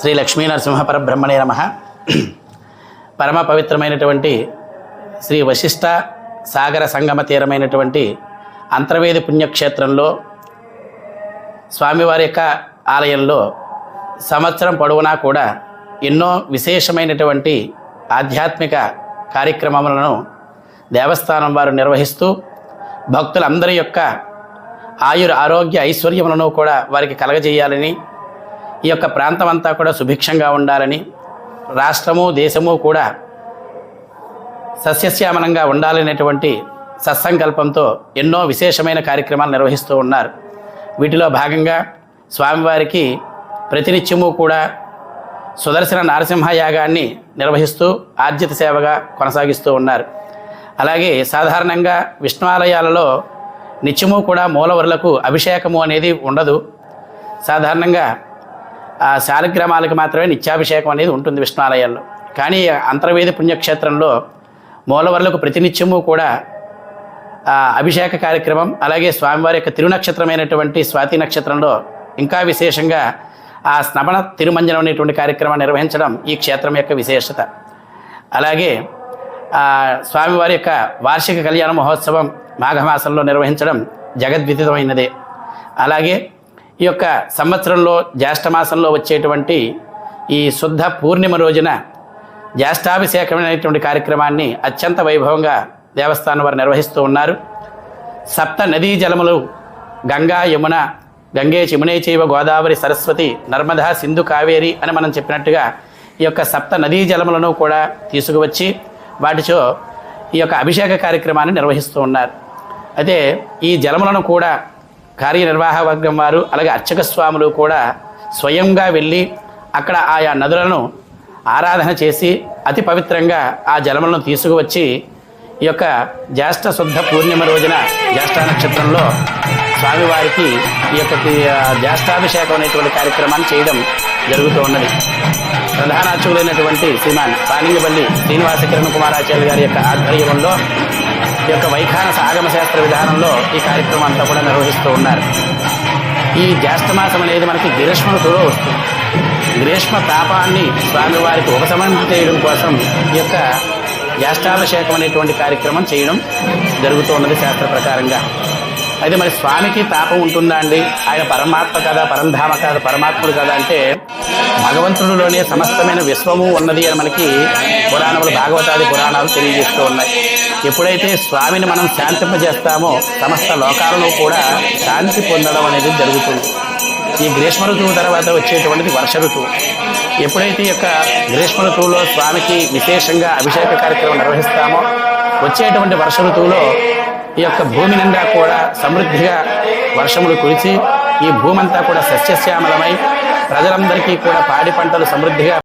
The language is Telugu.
శ్రీ లక్ష్మీ నరసింహ పరబ్రహ్మణే నమ. పరమ పవిత్రమైనటువంటి శ్రీ వశిష్ట సాగర సంగమ తీరమైనటువంటి అంతర్వేది పుణ్యక్షేత్రంలో స్వామివారి యొక్క ఆలయంలో సంవత్సరం పొడవునా కూడా ఎన్నో విశేషమైనటువంటి ఆధ్యాత్మిక కార్యక్రమములను దేవస్థానం వారు నిర్వహిస్తూ భక్తులందరి యొక్క ఆయుర ఆరోగ్య ఐశ్వర్యములను కూడా వారికి కలగజేయాలని ఈ యొక్క ప్రాంతం అంతా కూడా సుభిక్షంగా ఉండాలని రాష్ట్రము దేశము కూడా సస్యశ్యామలంగా ఉండాలనేటువంటి సత్సంకల్పంతో ఎన్నో విశేషమైన కార్యక్రమాలు నిర్వహిస్తూ ఉన్నారు. వీటిలో భాగంగా స్వామివారికి ప్రతినిత్యము కూడా సుదర్శన నరసింహ యాగాన్ని నిర్వహిస్తూ ఆర్జిత సేవగా కొనసాగిస్తూ ఉన్నారు. అలాగే సాధారణంగా విష్ణువాలయాలలో నిత్యము కూడా మూలవరులకు అభిషేకము అనేది ఉండదు. సాధారణంగా ఆ శాలిగ్రామాలకు మాత్రమే నిత్యాభిషేకం అనేది ఉంటుంది విష్ణాలయాల్లో కానీ అంతర్వేది పుణ్యక్షేత్రంలో మూలవరులకు ప్రతినిత్యము కూడా అభిషేక కార్యక్రమం అలాగే స్వామివారి యొక్క తిరునక్షత్రమైనటువంటి స్వాతి నక్షత్రంలో ఇంకా విశేషంగా ఆ స్నమణ తిరుమంజనం అనేటువంటి కార్యక్రమాన్ని నిర్వహించడం ఈ క్షేత్రం యొక్క విశేషత. అలాగే స్వామివారి యొక్క వార్షిక కళ్యాణ మహోత్సవం మాఘమాసంలో నిర్వహించడం జగద్విదితమైనదే అలాగే ఈ యొక్క సంవత్సరంలో జ్యేష్ఠమాసంలో వచ్చేటువంటి ఈ శుద్ధ పూర్ణిమ రోజున జ్యేష్ఠాభిషేకం అనేటువంటి కార్యక్రమాన్ని అత్యంత వైభవంగా దేవస్థానం వారు నిర్వహిస్తూ ఉన్నారు. సప్త నదీ జలములు గంగా యమున గంగే చిమునే చైవ గోదావరి సరస్వతి నర్మదా సింధు కావేరి అని మనం చెప్పినట్టుగా ఈ యొక్క సప్త నదీ జలములను కూడా తీసుకువచ్చి వాటితో ఈ యొక్క అభిషేక కార్యక్రమాన్ని నిర్వహిస్తూ ఉన్నారు. అయితే ఈ జలములను కూడా కార్యనిర్వాహ వర్గం వారు అలాగే అర్చక స్వాములు కూడా స్వయంగా వెళ్ళి అక్కడ ఆయా నదులను ఆరాధన చేసి అతి పవిత్రంగా ఆ జలములను తీసుకువచ్చి ఈ యొక్క జ్యేష్ఠ శుద్ధ పూర్ణిమ రోజున జ్యేష్ఠ నక్షత్రంలో స్వామివారికి ఈ యొక్క జ్యేష్ఠాభిషేకం అనేటువంటి కార్యక్రమాన్ని చేయడం జరుగుతూ ఉన్నది. ప్రధాన అర్చకులైనటువంటి శ్రీమాన్ పాలింగపల్లి శ్రీనివాస కిరణ్ కుమారాచార్య గారి యొక్క ఆధ్వర్యంలో ఈ యొక్క వైఖానస ఆగమ శాస్త్ర విధానంలో ఈ కార్యక్రమం అంతా కూడా నిర్వహిస్తూ ఉన్నారు. ఈ జ్యేష్ఠమాసం అనేది మనకి గ్రీష్మ ఋతువులో వస్తుంది. గ్రీష్మ తాపాన్ని స్వామివారికి ఉపశమనం చేయడం కోసం ఈ యొక్క జ్యేష్ఠాభిషేకం అనేటువంటి కార్యక్రమం చేయడం జరుగుతూ ఉన్నది శాస్త్ర ప్రకారంగా. అయితే మరి స్వామికి తాపం ఉంటుందా అండి? ఆయన పరమాత్మ కదా పరంధామ కాదు పరమాత్ముడు కదా అంటే భగవంతుడిలోనే సమస్తమైన విశ్వము ఉన్నది అని మనకి పురాణములు భాగవతాది పురాణాలు తెలియజేస్తూ ఉన్నాయి. ఎప్పుడైతే స్వామిని మనం శాంతింపజేస్తామో సమస్త లోకాలను కూడా శాంతి పొందడం అనేది జరుగుతుంది. ఈ గ్రీష్మ ఋతువు తర్వాత వచ్చేటువంటిది వర్ష ఋతువు. ఎప్పుడైతే ఈ యొక్క గ్రీష్మ ఋతువులో స్వామికి విశేషంగా అభిషేక కార్యక్రమం నిర్వహిస్తామో వచ్చేటువంటి వర్ష ఋతువులో ఈ యొక్క భూమి నిండా కూడా సమృద్ధిగా వర్షములు కురిచి ఈ భూమంతా కూడా సస్యశ్యామలమై ప్రజలందరికీ కూడా పాడి పంటలు సమృద్ధిగా